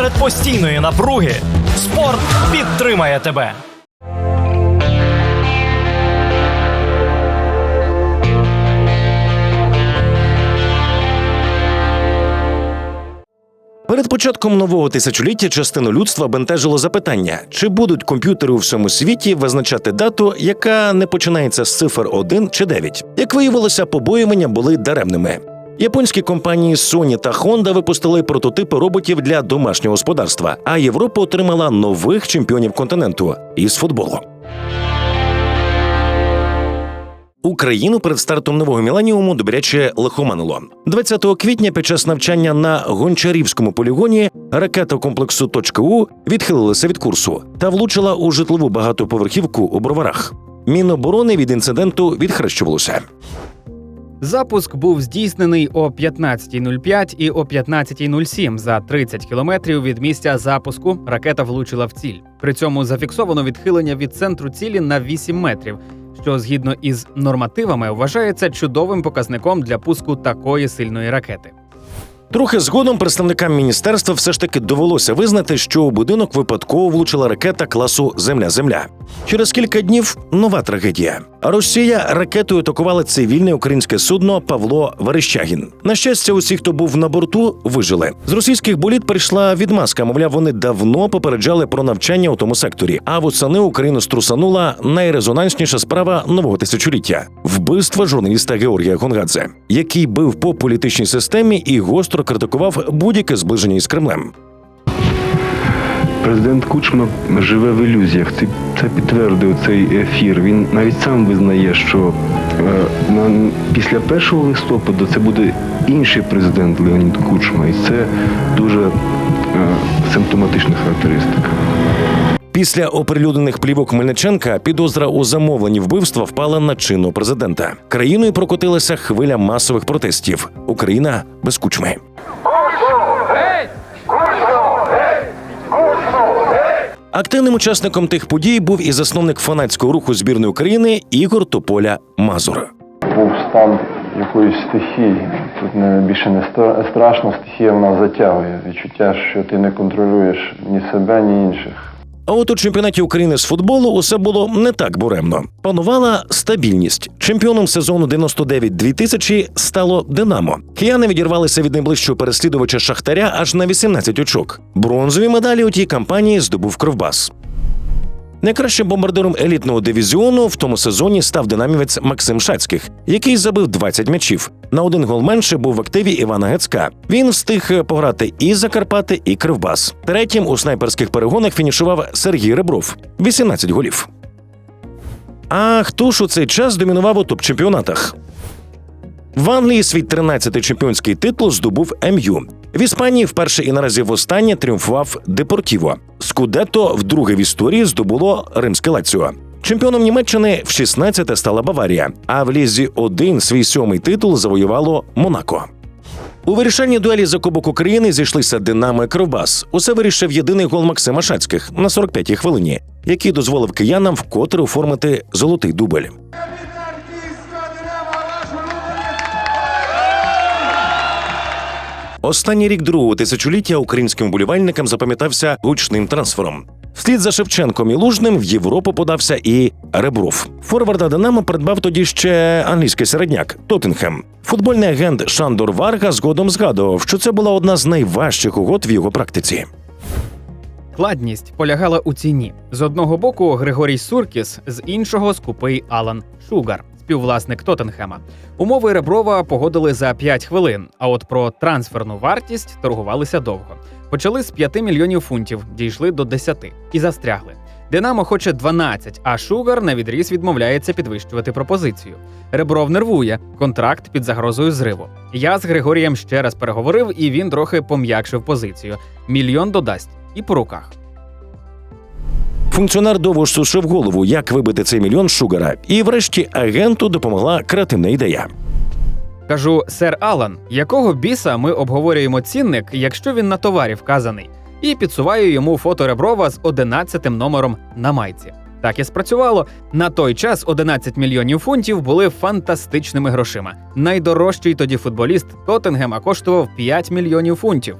Серед постійної напруги спорт підтримає тебе. Перед початком нового тисячоліття частину людства бентежило запитання: чи будуть комп'ютери у всьому світі визначати дату, яка не починається з цифр 1 чи 9? Як виявилося, побоювання були даремними. Японські компанії Sony та Honda випустили прототипи роботів для домашнього господарства, а Європа отримала нових чемпіонів континенту із футболу. Україну перед стартом нового міленіуму добряче лихоманило. 20 квітня під час навчання на гончарівському полігоні ракета комплексу «Точка У» відхилилася від курсу та влучила у житлову багатоповерхівку у броварах. Міноборони від інциденту відхрещувалося. Запуск був здійснений о 15.05 і о 15.07 за 30 кілометрів від місця запуску. Ракета влучила в ціль. При цьому зафіксовано відхилення від центру цілі на 8 метрів, що згідно із нормативами вважається чудовим показником для пуску такої сильної ракети. Трохи згодом представникам міністерства все ж таки довелося визнати, що у будинок випадково влучила ракета класу Земля-Земля. Через кілька днів нова трагедія. Росія ракетою атакувала цивільне українське судно Павло Верещагін. На щастя, усі, хто був на борту, вижили. З російських боліт прийшла відмазка. Мовляв, вони давно попереджали про навчання у тому секторі. А восени Україну струсанула найрезонансніша справа нового тисячоліття вбивство журналіста Георгія Гонгадзе, який бив по політичній системі і гостро критикував будь-яке зближення із Кремлем. Президент Кучма живе в ілюзіях. Це, підтвердив цей ефір. Він навіть сам визнає, що е, на, після 1 листопада це буде інший президент Леонід Кучма. І це дуже е, симптоматична характеристика. Після оприлюднених плівок Мельниченка підозра у замовленні вбивства впала на чинного президента. Країною прокотилася хвиля масових протестів. Україна без кучми. Активним учасником тих подій був і засновник фанатського руху збірної України Ігор Тополя Мазур. був стан якоїсь стихії. Тут не, більше не стра- страшно, стихія вона затягує. Відчуття, що ти не контролюєш ні себе, ні інших. А от у чемпіонаті України з футболу усе було не так буремно. Панувала стабільність. Чемпіоном сезону 99-2000 стало Динамо. Кияни відірвалися від найближчого переслідувача Шахтаря аж на 18 очок. Бронзові медалі у тій кампанії здобув Кровбас. Найкращим бомбардиром елітного дивізіону в тому сезоні став динамівець Максим Шацьких, який забив 20 м'ячів. На один гол менше був в активі Івана Гецька. Він встиг пограти і Закарпати, і Кривбас. Третім у снайперських перегонах фінішував Сергій Ребров 18 голів. А хто ж у цей час домінував у топ-чемпіонатах? В Англії свій 13-й чемпіонський титул здобув МЮ. В Іспанії вперше і наразі востаннє тріумфував Депортіво. Скудетто вдруге в історії здобуло Римське Лаціо. Чемпіоном Німеччини в 16-те стала Баварія, а в лізі 1 свій сьомий титул завоювало Монако. У вирішальній дуелі за Кубок України зійшлися Динамо і Кровбас. Усе вирішив єдиний гол Максима Шацьких на 45-й хвилині, який дозволив киянам вкотре оформити золотий дубль. Останній рік другого тисячоліття українським вболівальникам запам'ятався гучним трансфером. Вслід за Шевченком і Лужним в Європу подався і Ребров. Форварда Динамо придбав тоді ще англійський середняк Тоттенхем. Футбольний агент Шандор Варга згодом згадував, що це була одна з найважчих угод в його практиці. Складність полягала у ціні. З одного боку Григорій Суркіс, з іншого скупий Алан Шугар, співвласник Тоттенхема. Умови Реброва погодили за 5 хвилин. А от про трансферну вартість торгувалися довго. Почали з 5 мільйонів фунтів, дійшли до 10 і застрягли. Динамо хоче 12, а Шугар на відріз відмовляється підвищувати пропозицію. Ребров нервує, контракт під загрозою зриву. Я з Григорієм ще раз переговорив, і він трохи пом'якшив позицію. Мільйон додасть і по руках. Функціонер довго сушив голову, як вибити цей мільйон Шугара, і врешті агенту допомогла креативна ідея. Кажу, сер Алан, якого біса ми обговорюємо цінник, якщо він на товарі вказаний, і підсуваю йому фото Реброва з 11 номером на майці. Так і спрацювало. На той час 11 мільйонів фунтів були фантастичними грошима. Найдорожчий тоді футболіст Тоттенгема коштував 5 мільйонів фунтів.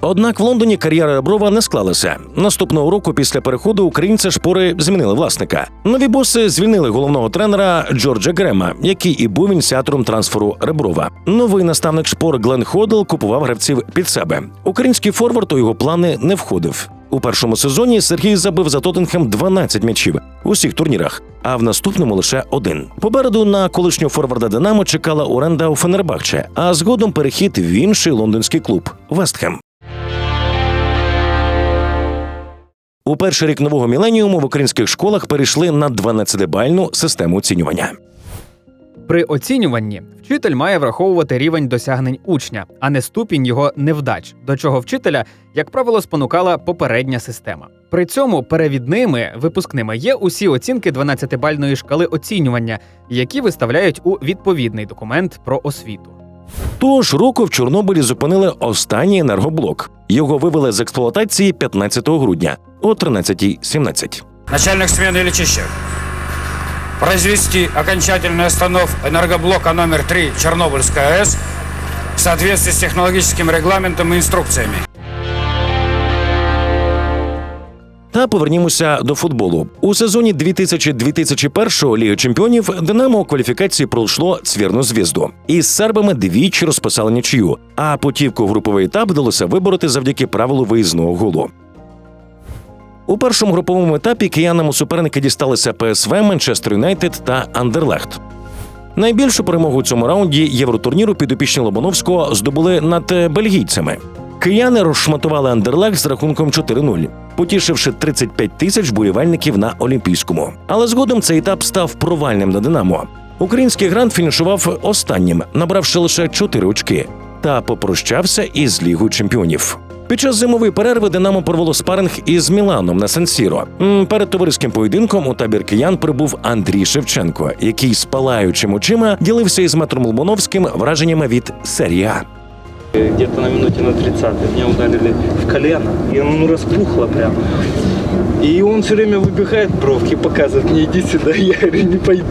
Однак в Лондоні кар'єра Реброва не склалася. Наступного року після переходу українця шпори змінили власника. Нові боси звільнили головного тренера Джорджа Грема, який і був ініціатором трансферу Реброва. Новий наставник шпор Глен Ходл купував гравців під себе. Український форвард у його плани не входив. У першому сезоні Сергій забив за Тоттенхем 12 м'ячів у всіх турнірах, а в наступному лише один. Попереду на колишнього форварда Динамо чекала оренда у Фенербахче, а згодом перехід в інший лондонський клуб Вестхем. У перший рік нового міленіуму в українських школах перейшли на 12-бальну систему оцінювання. При оцінюванні вчитель має враховувати рівень досягнень учня, а не ступінь його невдач, до чого вчителя, як правило, спонукала попередня система. При цьому перевідними випускними є усі оцінки 12-бальної шкали оцінювання, які виставляють у відповідний документ про освіту. Того ж року в Чорнобилі зупинили останній енергоблок. Його вивели з експлуатації 15 грудня о 13.17. начальник смены лечащих, произвести окончательный останов энергоблока номер 3 Чернобыльская АЭС в соответствии с технологическим регламентом и инструкциями. Та повернімося до футболу. У сезоні 2000-2001 Ліги Чемпіонів Динамо у кваліфікації пройшло цвірну звізду. Із сербами двічі розписали нічию, а путівку в груповий етап вдалося вибороти завдяки правилу виїзного голу. У першому груповому етапі киянам у суперники дісталися ПСВ, Манчестер Юнайтед та Андерлехт. Найбільшу перемогу у цьому раунді євротурніру підопічні Лобановського здобули над бельгійцями. Кияни розшматували Андерлехт з рахунком 4-0, потішивши 35 тисяч болівальників на Олімпійському. Але згодом цей етап став провальним на Динамо. Український грант фінішував останнім, набравши лише 4 очки, та попрощався із Лігою чемпіонів. Під час зимової перерви Динамо порвало спаринг із Міланом на Сан-Сіро. Перед товариським поєдинком у табір киян прибув Андрій Шевченко, який з палаючим очима ділився із Метром Лумоновським враженнями від серії А. где-то на минуте на 30 меня ударили в колено, и оно ну, распухло. И он все время выбегает бровки, показывает мне, иди сюда, я говорю, не пойду.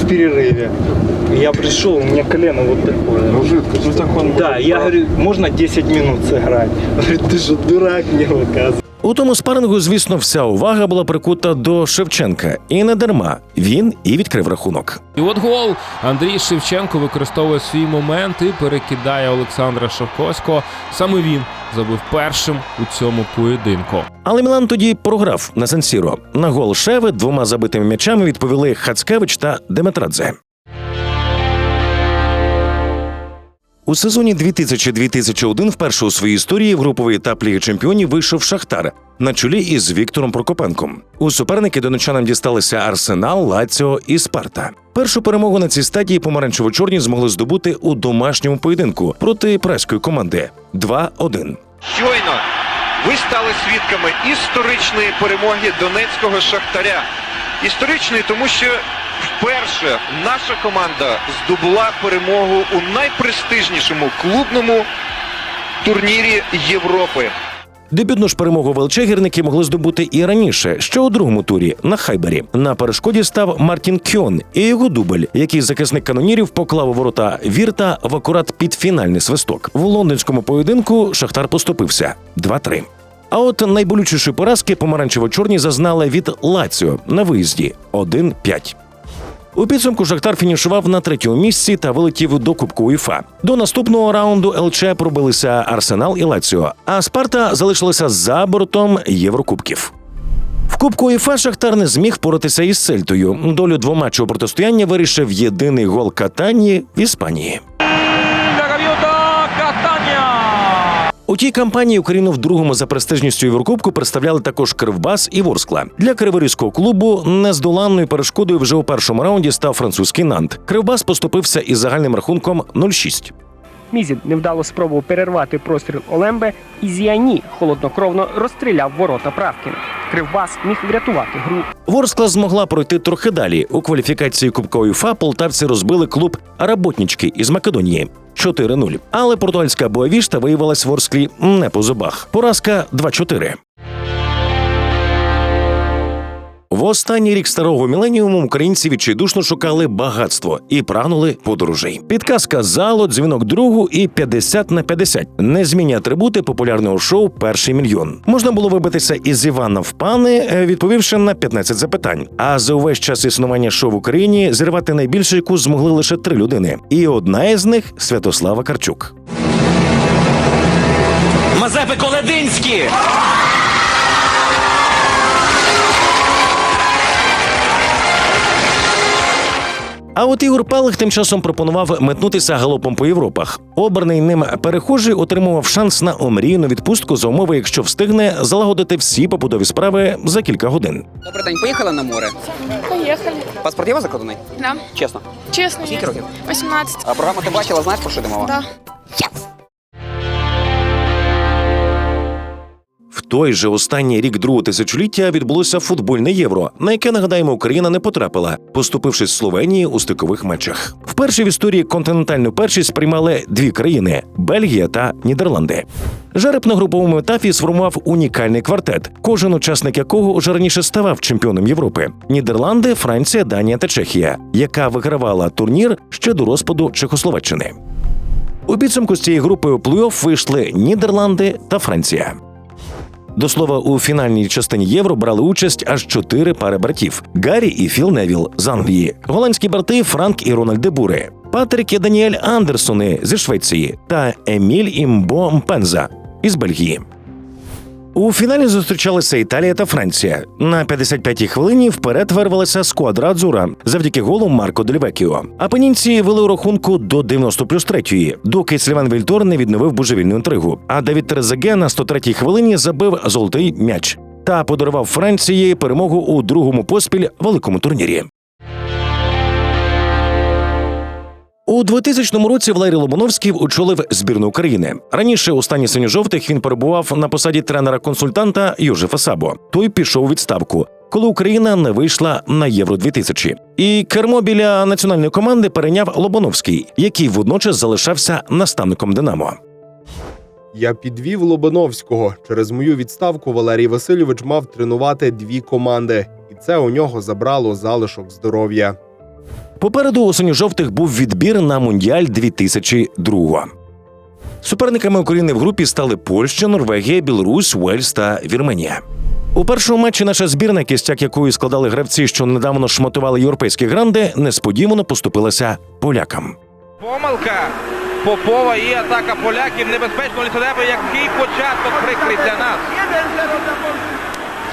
В перерыве. Я пришел, у меня колено вот такое. Ну, жидкость. Ну, так он да, я говорю, можно 10 минут сыграть? Он говорит, ты что, дурак мне выказывает. У тому спарингу, звісно, вся увага була прикута до Шевченка, і не дарма він і відкрив рахунок. І от гол Андрій Шевченко використовує свій момент і перекидає Олександра Шовковського. Саме він забив першим у цьому поєдинку. Але Мілан тоді програв на Сан-Сіро. На гол Шеви двома забитими м'ячами відповіли Хацкевич та Деметрадзе. У сезоні 2000-2001 вперше у своїй історії в груповий етап Ліги Чемпіонів вийшов Шахтар на чолі із Віктором Прокопенком. У суперники донечанам дісталися Арсенал, Лаціо і Спарта. Першу перемогу на цій стадії помаранчево-чорні змогли здобути у домашньому поєдинку проти праської команди 2-1. Щойно ви стали свідками історичної перемоги донецького шахтаря. Історичної, тому що вперше наша команда здобула перемогу у найпрестижнішому клубному турнірі Європи. Дебютну ж перемогу ВЛЧ гірники могли здобути і раніше, ще у другому турі на Хайбері. На перешкоді став Мартін Кьон і його дубль, який захисник канонірів поклав у ворота Вірта в акурат під фінальний свисток. В лондонському поєдинку Шахтар поступився 2-3. А от найболючіші поразки помаранчево-чорні зазнали від Лаціо на виїзді 1-5. У підсумку Шахтар фінішував на третьому місці та вилетів до Кубку УЄФА. До наступного раунду ЛЧ пробилися Арсенал і Лаціо, а Спарта залишилася за бортом Єврокубків. В Кубку УЄФА Шахтар не зміг боротися із Сельтою. Долю двоматчого протистояння вирішив єдиний гол Катанії в Іспанії. У тій кампанії Україну в другому за престижністю Єврокубку представляли також Кривбас і Ворскла. Для криворізького клубу нездоланною перешкодою вже у першому раунді став французький Нант. Кривбас поступився із загальним рахунком 0-6. Мізін невдало спробував перервати простріл Олембе, і Зіані холоднокровно розстріляв ворота Правкіна. Кривбас міг врятувати гру. Ворскла змогла пройти трохи далі. У кваліфікації Кубка УЄФА полтавці розбили клуб Работнічки із Македонії 4-0. Але португальська Боавішта виявилась Ворсклі не по зубах. Поразка 2-4. В останній рік старого міленіуму українці відчайдушно шукали багатство і прагнули подорожей. Підказка залу, дзвінок другу і 50 на 50. Незмінні атрибути популярного шоу Перший мільйон. Можна було вибитися із Івана в пани, е, відповівши на 15 запитань. А за увесь час існування шоу в Україні зірвати найбільше, яку змогли лише три людини. І одна із них Святослава Карчук. Мазепи Колединські! А от Ігор Палих тим часом пропонував метнутися галопом по Європах. Обраний ним перехожий отримував шанс на омрійну відпустку за умови, якщо встигне залагодити всі побудові справи за кілька годин. Добрий день, поїхали на море. Поїхали. Паспорт є у вас закладений? Да. Чесно. Чесно. Скільки років? 18. А програму ти бачила, знаєш про що йде мова? Да. В той же останній рік другого тисячоліття відбулося футбольне євро, на яке нагадаємо, Україна не потрапила, поступивши з Словенії у стикових матчах. Вперше в історії континентальну першість приймали дві країни Бельгія та Нідерланди. Жереб на груповому етапі сформував унікальний квартет, кожен учасник якого уже раніше ставав чемпіоном Європи: Нідерланди, Франція, Данія та Чехія, яка вигравала турнір ще до розпаду Чехословаччини. У підсумку з цієї групи у плей-офф вийшли Нідерланди та Франція. До слова, у фінальній частині євро брали участь аж чотири пари братів: Гаррі і Філ Невіл з Англії, голландські брати Франк і Рональд Дебури, Патрік і Даніель Андерсони зі Швеції та Еміль Імбо Мпенза із Бельгії. У фіналі зустрічалися Італія та Франція. На 55-й хвилині вперед вирвалася сквадра Адзура завдяки голу Марко Дельвекіо. Апенінці вели у рахунку до 90 плюс 3, доки Сліван Вільтор не відновив божевільну інтригу. А Давід Трезеге на 103-й хвилині забив золотий м'яч та подарував Франції перемогу у другому поспіль великому турнірі. У 2000 році Валерій Лобановський очолив збірну України. Раніше у стані синьо-жовтих він перебував на посаді тренера-консультанта Южефа Сабо. Той пішов у відставку, коли Україна не вийшла на Євро 2000 І кермо біля національної команди перейняв Лобановський, який водночас залишався наставником Динамо. Я підвів Лобановського. Через мою відставку Валерій Васильович мав тренувати дві команди, і це у нього забрало залишок здоров'я. Попереду у синьо-жовтих був відбір на Мундіаль 2002. Суперниками України в групі стали Польща, Норвегія, Білорусь, Уельс та Вірменія. У першому матчі наша збірна, кістяк якої складали гравці, що недавно шматували європейські гранди, несподівано поступилася полякам. Помилка Попова і атака поляків. Небезпечно лісодеби. Який початок прикрий для нас.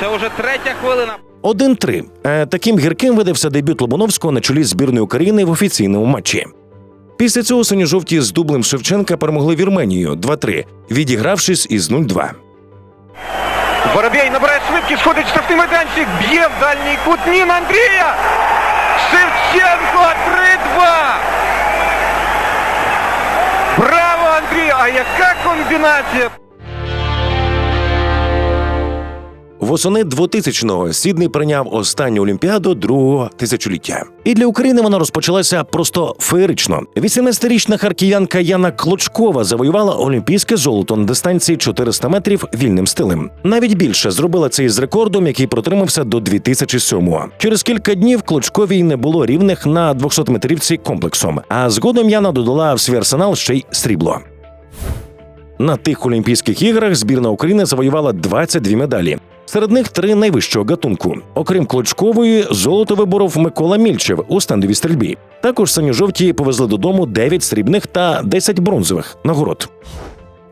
Це вже третя хвилина. 1-3. Е, Таким гірким видався дебют Лобановського на чолі збірної України в офіційному матчі. Після цього синьо-жовті з дублем Шевченка перемогли Вірменію 2-3, відігравшись із 0-2. Воробей набирає швидкість, сходить в штрафний майданчик, б'є в дальній кут. Ні, на Андрія! Шевченко 3-2! Браво, Андрій! А яка комбінація! Восени 2000-го Сідний прийняв останню олімпіаду другого тисячоліття. І для України вона розпочалася просто феєрично. 18-річна харкіянка Яна Клочкова завоювала олімпійське золото на дистанції 400 метрів вільним стилем. Навіть більше зробила це із рекордом, який протримався до 2007-го. Через кілька днів Клочковій не було рівних на 200-метрівці комплексом. А згодом Яна додала в свій арсенал ще й срібло. На тих Олімпійських іграх збірна України завоювала 22 медалі. Серед них три найвищого гатунку. Окрім Клочкової, золото виборов Микола Мільчев у стендовій стрільбі. Також синьо-жовті повезли додому 9 срібних та 10 бронзових нагород.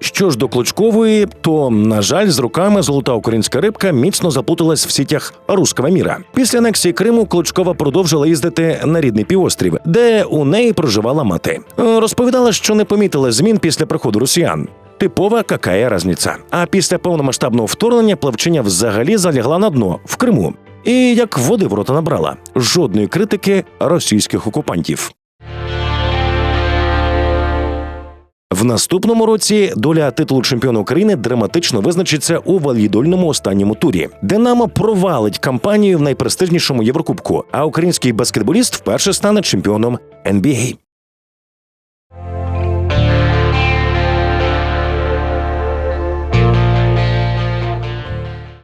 Що ж до Клочкової, то на жаль, з роками золота українська рибка міцно заплуталась в сітях руского міра. Після анексії Криму Клочкова продовжила їздити на рідний півострів, де у неї проживала мати. Розповідала, що не помітила змін після приходу росіян. Типова какая разниця. А після повномасштабного вторгнення плавчиня взагалі залягла на дно в Криму. І як води в рота набрала жодної критики російських окупантів. В наступному році доля титулу чемпіона України драматично визначиться у валідольному останньому турі. Динамо провалить кампанію в найпрестижнішому Єврокубку, а український баскетболіст вперше стане чемпіоном NBA.